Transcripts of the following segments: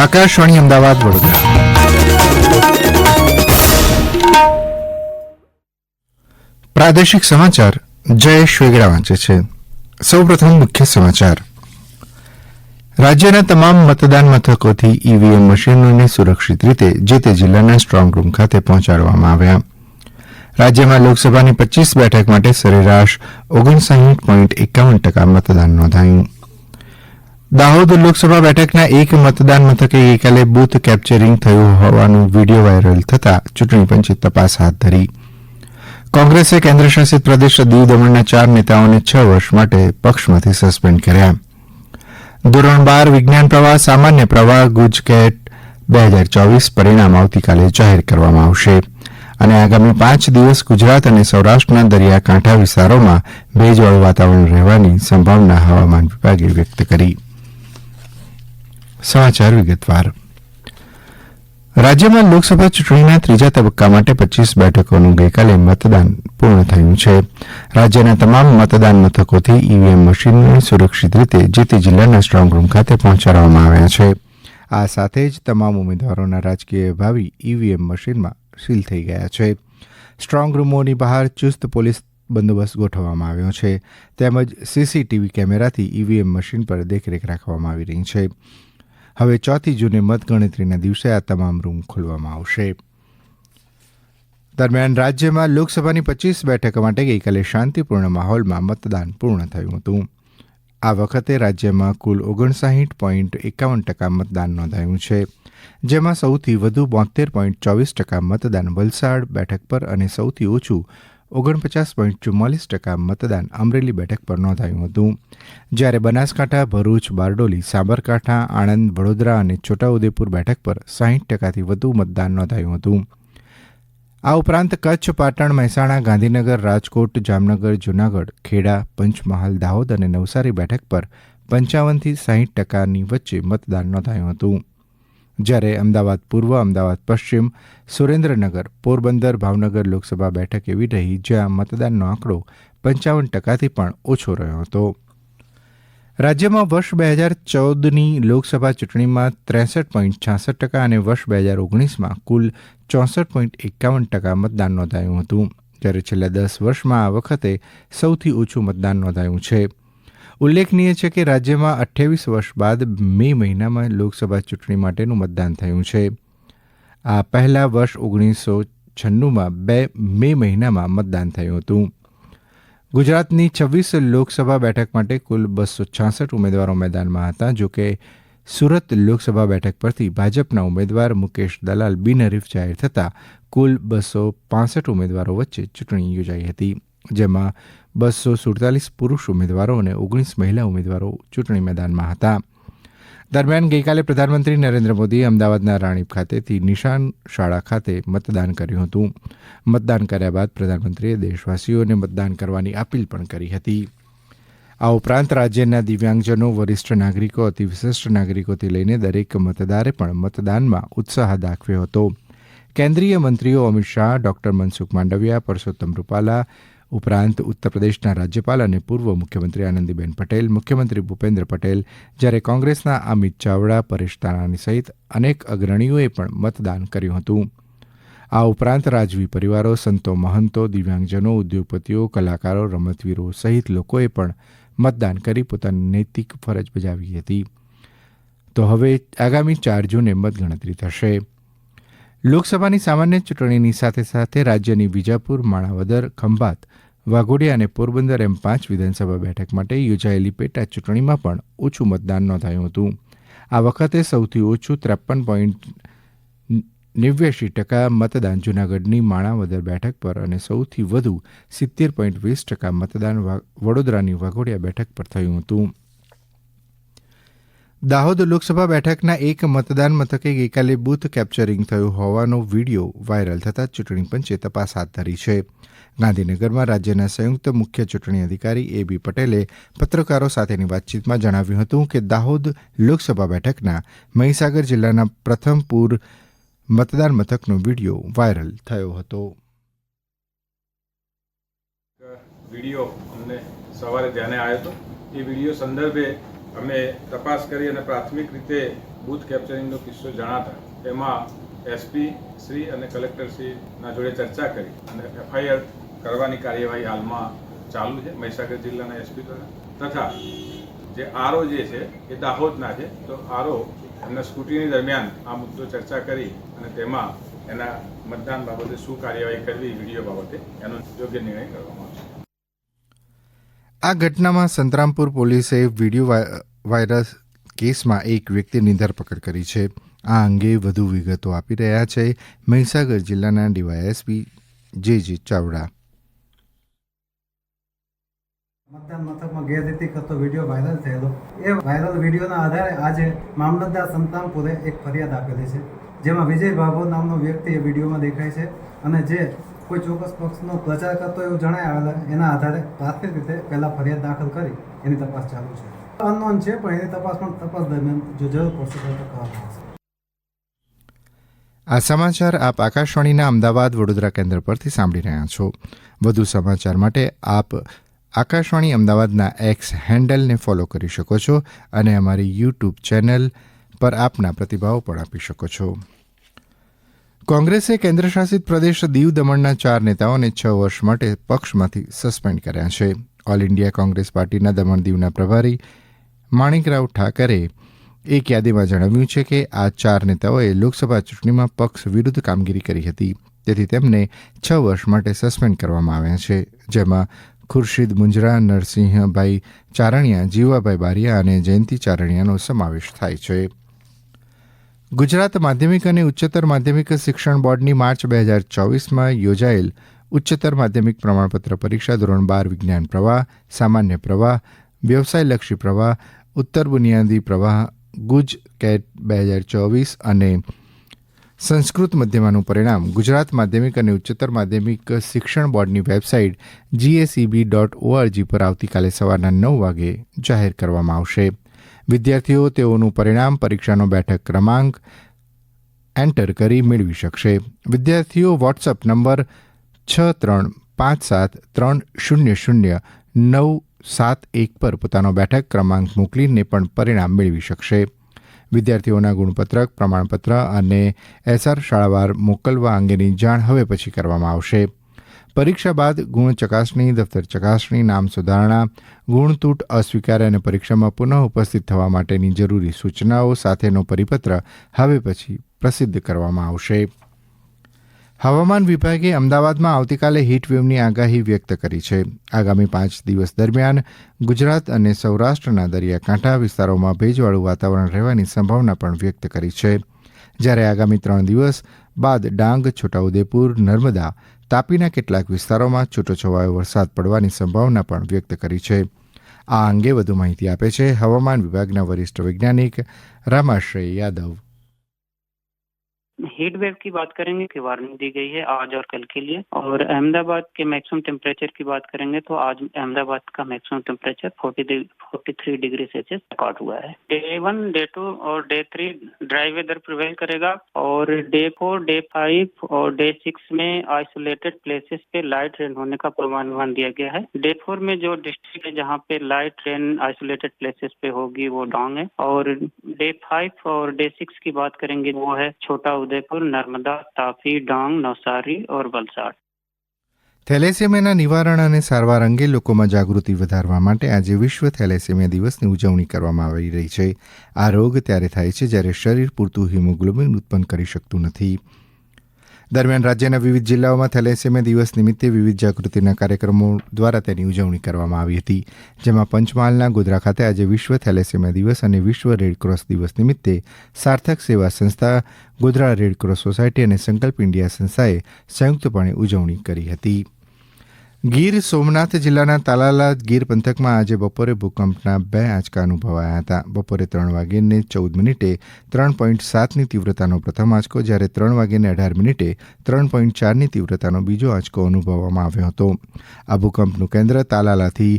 આકાશવાણી અમદાવાદ વડોદરા. પ્રાદેશિક સમાચાર જયેશ વેગડા વાંચે છે. સૌપ્રથમ મુખ્ય સમાચાર. રાજ્યના તમામ મતદાન મથકોથી ઈવીએમ મશીનોને સુરક્ષિત રીતે જે તે જિલ્લાના સ્ટ્રોંગ રૂમ ખાતે પહોંચાડવામાં આવ્યા. રાજ્યમાં લોકસભાની પચ્ચીસ બેઠક માટે સરેરાશ ઓગણસાઠ પોઈન્ટ એકાવન ટકા મતદાન નોંધાયું. દાહોદ લોકસભા બેઠકના એક મતદાન મથકે ગઈકાલે બૂથ કેપ્ચરિંગ થયું હોવાનું વીડિયો વાયરલ થતાં ચૂંટણી પંચે તપાસ હાથ ધરી. કોંગ્રેસે કેન્દ્રશાસિત પ્રદેશ દીવ દમણના ચાર નેતાઓને છ વર્ષ માટે પક્ષમાંથી સસ્પેન્ડ કર્યા. ધોરણ બાર વિજ્ઞાન પ્રવાહ, સામાન્ય પ્રવાહ, ગુજકેટ બે હજાર ચોવીસ પરિણામ આવતીકાલે જાહેર કરવામાં આવશે. અને આગામી પાંચ દિવસ ગુજરાત અને સૌરાષ્ટ્રના દરિયાકાંઠા વિસ્તારોમાં ભેજવાળું વાતાવરણ રહેવાની સંભાવના હવામાન વિભાગે વ્યક્ત કરી. સમાચાર વિગતવાર. રાજ્યમાં લોકસભા ચૂંટણીના ત્રીજા તબક્કા માટે પચીસ બેઠકોનું ગઈકાલે મતદાન પૂર્ણ થયું છે. રાજ્યના તમામ મતદાન મથકોથી ઈવીએમ મશીનને સુરક્ષિત રીતે જે તે જિલ્લાના સ્ટ્રોંગ રૂમ ખાતે પહોંચાડવામાં આવ્યા છે. આ સાથે જ તમામ ઉમેદવારોના રાજકીય ભાવિ ઈવીએમ મશીનમાં સીલ થઈ ગયા છે. સ્ટ્રોંગ રૂમોની બહાર ચુસ્ત પોલીસ બંદોબસ્ત ગોઠવવામાં આવ્યો છે. તેમજ સીસીટીવી કેમેરાથી ઈવીએમ મશીન પર દેખરેખ રાખવામાં આવી રહી છે. હવે ચોથી જૂને મતગણતરીના દિવસે આ તમામ રૂમ ખોલવામાં આવશે. દરમિયાન રાજ્યમાં લોકસભાની પચીસ બેઠક માટે ગઈકાલે શાંતિપૂર્ણ માહોલમાં મતદાન પૂર્ણ થયું હતું. આ વખતે રાજ્યમાં કુલ ઓગણસાહીઠ પોઈન્ટ એકાવન ટકા મતદાન નોંધાયું છે, જેમાં સૌથી વધુ બોતેર પોઈન્ટ ચોવીસ ટકા મતદાન વલસાડ બેઠક પર અને સૌથી ઓછું ઓગણપચાસ પોઈન્ટ ચુમ્માલીસ ટકા મતદાન અમરેલી બેઠક પર નોંધાયું હતું. જ્યારે બનાસકાંઠા, ભરૂચ, બારડોલી, સાબરકાંઠા, આણંદ, વડોદરા અને છોટાઉદેપુર બેઠક પર સાહીઠ ટકાથી વધુ મતદાન નોંધાયું હતું. આ ઉપરાંત કચ્છ, પાટણ, મહેસાણા, ગાંધીનગર, રાજકોટ, જામનગર, જૂનાગઢ, ખેડા, પંચમહાલ, દાહોદ અને નવસારી બેઠક પર પંચાવનથી સાહીઠ ટકાની વચ્ચે મતદાન નોંધાયું હતું. જ્યારે અમદાવાદ પૂર્વ, અમદાવાદ પશ્ચિમ, સુરેન્દ્રનગર, પોરબંદર, ભાવનગર લોકસભા બેઠક એવી રહી જ્યાં મતદાનનો આંકડો પંચાવન ટકાથી પણ ઓછો રહ્યો હતો. રાજ્યમાં વર્ષ બે હજાર ચૌદની લોકસભા ચૂંટણીમાં ત્રેસઠ પોઈન્ટ છાસઠ ટકા અને વર્ષ બે હજાર ઓગણીસમાં કુલ ચોસઠ પોઈન્ટ એકાવન ટકા મતદાન નોંધાયું હતું. જ્યારે છેલ્લા દસ વર્ષમાં આ વખતે સૌથી ઓછું મતદાન નોંધાયું છે. ઉલ્લેખનીય છે કે રાજ્યમાં અઠ્યાવીસ વર્ષ બાદ મે મહિનામાં લોકસભા ચૂંટણી માટેનું મતદાન થયું છે. આ પહેલા વર્ષ ઓગણીસો છન્નુંમાં બે મે મહિનામાં મતદાન થયું હતું. ગુજરાતની છવ્વીસ લોકસભા બેઠક માટે કુલ બસો છાસઠ ઉમેદવારો મેદાનમાં હતા જોકે સુરત લોકસભા બેઠક પરથી ભાજપના ઉમેદવાર મુકેશ દલાલ બિનહરીફ જાહેર થતાં કુલ બસો પાસઠ ઉમેદવારો વચ્ચે ચૂંટણી યોજાઈ હતી, જેમાં બસો સુડતાલીસ પુરુષ ઉમેદવારો અને ઓગણીસ મહિલા ઉમેદવારો ચૂંટણી મેદાનમાં હતા. દરમિયાન ગઈકાલે પ્રધાનમંત્રી નરેન્દ્ર મોદીએ અમદાવાદના રાણીપ ખાતેથી નિશાન શાળા ખાતે મતદાન કર્યું હતું. મતદાન કર્યા બાદ પ્રધાનમંત્રીએ દેશવાસીઓને મતદાન કરવાની અપીલ પણ કરી હતી. આ ઉપરાંત રાજ્યના દિવ્યાંગજનો, વરિષ્ઠ નાગરિકો અતિ વિશિષ્ટ નાગરિકોથી લઈને દરેક મતદારે પણ મતદાનમાં ઉત્સાહ દાખવ્યો હતો. કેન્દ્રીય મંત્રીઓ અમિત શાહ, ડોક્ટર મનસુખ માંડવિયા, પરસોત્તમ રૂપાલા ઉપરાંત ઉત્તરપ્રદેશના રાજ્યપાલ અને પૂર્વ મુખ્યમંત્રી આનંદીબેન પટેલ, મુખ્યમંત્રી ભૂપેન્દ્ર પટેલ જ્યારે કોંગ્રેસના અમિત ચાવડા, પરેશ તાનાણી સહિત અનેક અગ્રણીઓએ પણ મતદાન કર્યું હતું. આ ઉપરાંત રાજવી પરિવારો, સંતો મહંતો, દિવ્યાંગજનો, ઉદ્યોગપતિઓ, કલાકારો, રમતવીરો સહિત લોકોએ પણ મતદાન કરી પોતાની નૈતિક ફરજ બજાવી હતી. તો હવે આગામી ચાર જૂને મતગણતરી થશે. લોકસભાની સામાન્ય ચૂંટણીની સાથે સાથે રાજ્યની વિજાપુર, માણાવદર, ખંભાત, વાઘોડિયા અને પોરબંદર એમ પાંચ વિધાનસભા બેઠક માટે યોજાયેલી પેટા ચૂંટણીમાં પણ ઓછું મતદાન નોંધાયું હતું. આ વખતે સૌથી ઓછું ત્રેપન પોઈન્ટ નેવ્યાશી ટકા મતદાન જૂનાગઢની માણાવદર બેઠક પર અને સૌથી વધુ સિત્તેર પોઈન્ટ વીસ ટકા મતદાન વડોદરાની વાઘોડિયા બેઠક પર થયું હતું. દાહોદ લોકસભા બેઠકના એક મતદાન મથકે ગઈકાલે બૂથ કેપ્ચરિંગ થયું હોવાનો વીડિયો વાયરલ થતાં ચૂંટણી પંચે તપાસ હાથ ધરી છે. ગાંધીનગરમાં રાજ્યના સંયુક્ત મુખ્ય ચૂંટણી અધિકારી એ બી પટેલે પત્રકારો સાથેની વાતચીતમાં જણાવ્યું હતું કે દાહોદ લોકસભા બેઠકના મહીસાગર જિલ્લાના પ્રથમપુર મતદાન મથકનો વીડિયો વાયરલ થયો હતો. વીડિયો અમને સવારે ધ્યાને આવ્યો હતો. એ વીડિયો સંદર્ભે અમે તપાસ કરી અને પ્રાથમિક રીતે બૂથ કેપ્ચરિંગનો કિસ્સો જણાતા એમાં એસપી શ્રી અને કલેક્ટર શ્રીના જોડે ચર્ચા કરી અને એફઆઈઆર કરવાની કાર્યવાહી હાલમાં ચાલુ છે, મહીસાગર જિલ્લાના એસપી દ્વારા. તથા જે આરઓ જે છે, એ દાહોદના છે, તો આરઓ એમના સ્કૂટીની દરમિયાન આ મુદ્દો ચર્ચા કરી અને તેમાં એના મતદાન બાબતે શું કાર્યવાહી કરવી, વીડિયો બાબતે એનો યોગ્ય નિર્ણય કરવામાં આવશે. આ ઘટનામાં સંતરામપુર પોલીસે વીડિયો વાય- વાયરસ કેસમાં એક વ્યક્તિની ધરપકડ કરી છે. આ અંગે વધુ વિગતો આપી રહ્યા છે મહીસાગર જિલ્લાના ડીવાયએસપી જે જે ચાવડા. મતદાન મથકમાં ગેરરીતિ કરતો વીડિયો વાયરલ થયેલો. એ વાયરલ વિડીયોના આધારે આજે મામલતદાર સંતાનપુરે એક ફરિયાદ આપેલી છે, જેમાં વિજય ભાભો નામનો વ્યક્તિ એ વિડીયોમાં દેખાય છે અને જે કોઈ ચોક્કસ પક્ષનો પ્રચાર કરતો એવું જણાય આવેલા એના આધારે પ્રાથમિક રીતે પહેલાં ફરિયાદ દાખલ કરી એની તપાસ ચાલુ છે. અનનોન છે, પણ એની તપાસ પણ તપાસ દરમિયાન જો જરૂર પડશે તો કરવામાં આવશે આ સમાચાર આપ આકાશવાણીના અમદાવાદ વડોદરા કેન્દ્ર પરથી સાંભળી રહ્યા છો. વધુ સમાચાર માટે આપ આકાશવાણી અમદાવાદના એક્સ હેન્ડલને ફોલો કરી શકો છો અને અમારી યુટ્યુબ ચેનલ પર આપના પ્રતિભાવો પણ આપી શકો છો. કોંગ્રેસે કેન્દ્રશાસિત પ્રદેશ દીવ દમણના ચાર નેતાઓને છ વર્ષ માટે પક્ષમાંથી સસ્પેન્ડ કર્યા છે. ઓલ ઇન્ડિયા કોંગ્રેસ પાર્ટીના દમણ દીવના પ્રભારી માણિકરાવ ઠાકરે એક યાદીમાં જણાવ્યું છે કે આ ચાર નેતાઓએ લોકસભા ચૂંટણીમાં પક્ષ વિરુદ્ધ કામગીરી કરી હતી. તેથી તેમને છ વર્ષ માટે સસ્પેન્ડ કરવામાં આવ્યા છે. જેમાં ખુરશીદ મુંજરા, નરસિંહભાઈ ચારણિયા, જીવાભાઈ બારિયા અને જયંતિ ચારણિયાનો સમાવેશ થાય છે. ગુજરાત માધ્યમિક અને ઉચ્ચતર માધ્યમિક શિક્ષણ બોર્ડની માર્ચ બે હજાર ચોવીસમાં યોજાયેલ ઉચ્ચતર માધ્યમિક પ્રમાણપત્ર પરીક્ષા ધોરણ બાર વિજ્ઞાન પ્રવાહ, સામાન્ય પ્રવાહ, વ્યવસાયલક્ષી પ્રવાહ, ઉત્તર બુનિયાદી પ્રવાહ, ગુજ કેટ બે હજાર ચોવીસ અને સંસ્કૃત મધ્યમાનું પરિણામ ગુજરાત માધ્યમિક અને ઉચ્ચતર માધ્યમિક શિક્ષણ બોર્ડની વેબસાઇટ જીએસઈબી ડોટ ઓઆરજી પર આવતીકાલે સવારના નવ વાગે જાહેર કરવામાં આવશે. વિદ્યાર્થીઓ તેઓનું પરિણામ, પરીક્ષાનો બેઠક ક્રમાંક એન્ટર કરી મેળવી શકશે. વિદ્યાર્થીઓ વોટ્સઅપ નંબર છ ત્રણ પાંચ સાત ત્રણ શૂન્ય શૂન્ય નવ સાત એક પર પોતાનો બેઠક ક્રમાંક મોકલીને પણ પરિણામ મેળવી શકશે. વિદ્યાર્થીઓના ગુણપત્રક, પ્રમાણપત્ર અને એસઆર શાળાવાર મોકલવા અંગેની જાણ હવે પછી કરવામાં આવશે. પરીક્ષા બાદ ગુણ ચકાસણી, દફતર ચકાસણી, નામ સુધારણા, ગુણતૂટ અસ્વીકાર અને પરીક્ષામાં પુનઃ ઉપસ્થિત થવા માટેની જરૂરી સૂચનાઓ સાથેનો પરિપત્ર હવે પછી પ્રસિદ્ધ કરવામાં આવશે. હવામાન વિભાગે અમદાવાદમાં આવતીકાલે હીટવેવની આગાહી વ્યક્ત કરી છે. આગામી પાંચ દિવસ દરમિયાન ગુજરાત અને સૌરાષ્ટ્રના દરિયાકાંઠા વિસ્તારોમાં ભેજવાળું વાતાવરણ રહેવાની સંભાવના પણ વ્યક્ત કરી છે. જ્યારે આગામી ત્રણ દિવસ બાદ ડાંગ, છોટાઉદેપુર, નર્મદા તાપીના કેટલાક વિસ્તારોમાં છૂટોછવાયો વરસાદ પડવાની સંભાવના પણ વ્યક્ત કરી છે. આ અંગે વધુ માહિતી આપે છે હવામાન વિભાગના વરિષ્ઠ વૈજ્ઞાનિક રામાશ્રય યાદવ. हीट वेव की बात करेंगे, कि वार्निंग दी गई है आज और कल के लिए। और अहमदाबाद के मैक्सिमम टेम्परेचर की बात करेंगे तो आज अहमदाबाद का maximum temperature forty forty three degree Celsius record हुआ है। डे वन डे टू और day three dry weather prevail करेगा। और डे फोर डे फाइव और डे सिक्स में आइसोलेटेड प्लेसेस पे लाइट रेन होने का पूर्वानुमान दिया गया है। डे फोर में जो डिस्ट्रिक्ट है जहाँ पे लाइट रेन आइसोलेटेड प्लेसेस पे होगी, वो डोंग है। और डे फाइव और डे सिक्स की बात करेंगे, वो है छोटा છોટાઉદેપુર નર્મદા તાપી ડાંગ નવસારી અને વલસાડ થેલેસેમિયાના નિવારણ અને સારવાર અંગે લોકોમાં જાગૃતિ વધારવા માટે આજે વિશ્વ થેલેસેમિયા દિવસની ઉજવણી કરવામાં આવી રહી છે આ રોગ ત્યારે થાય છે જ્યારે શરીર પૂરતું હિમોગ્લોબિન ઉત્પન્ન કરી શકતું નથી દરમિયાન રાજ્યના વિવિધ જિલ્લાઓમાં થેલેસેમિયા દિવસ નિમિત્તે વિવિધ જાગૃતિના કાર્યક્રમો દ્વારા તેની ઉજવણી કરવામાં આવી હતી. જેમાં પંચમહાલના ગોધરા ખાતે આજે વિશ્વ થેલેસેમિયા દિવસ અને વિશ્વ રેડક્રોસ દિવસ નિમિત્તે સાર્થક સેવા સંસ્થા, ગોધરા રેડક્રોસ સોસાયટી અને સંકલ્પ ઇન્ડિયા સંસ્થાએ સંયુક્તપણે ઉજવણી કરી હતી. ગીર સોમનાથ જિલ્લાના તાલાલા ગીર પંથકમાં આજે બપોરે ભૂકંપના બે આંચકા અનુભવાયા હતા. બપોરે ત્રણ વાગ્યે ચૌદ મિનિટે ત્રણ પોઈન્ટ સાતની તીવ્રતાનો પ્રથમ આંચકો, જ્યારે ત્રણ વાગ્યે અઢાર મિનિટે ત્રણ પોઈન્ટ ચારની તીવ્રતાનો બીજો આંચકો અનુભવવામાં આવ્યો હતો. આ ભૂકંપનું કેન્દ્ર તાલાલાથી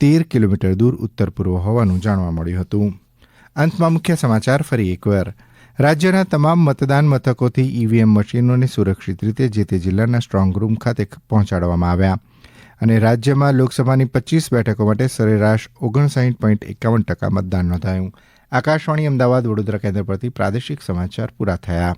તેર કિલોમીટર દૂર ઉત્તર પૂર્વ હોવાનું જાણવા મળ્યું હતું. અંતમાં મુખ્ય સમાચાર ફરી એકવાર. રાજ્યના તમામ મતદાન મથકોથી ઈવીએમ મશીનોને સુરક્ષિત રીતે જે તે જિલ્લાના સ્ટ્રોંગ રૂમ ખાતે પહોંચાડવામાં આવ્યા. અને રાજ્યમાં લોકસભાની પચીસ બેઠકો માટે સરેરાશ ઓગણસાઠ પોઈન્ટ એકાવન ટકા મતદાન નોંધાયું. આકાશવાણી અમદાવાદ વડોદરા કેન્દ્ર પરથી પ્રાદેશિક સમાચાર પૂરા થયા.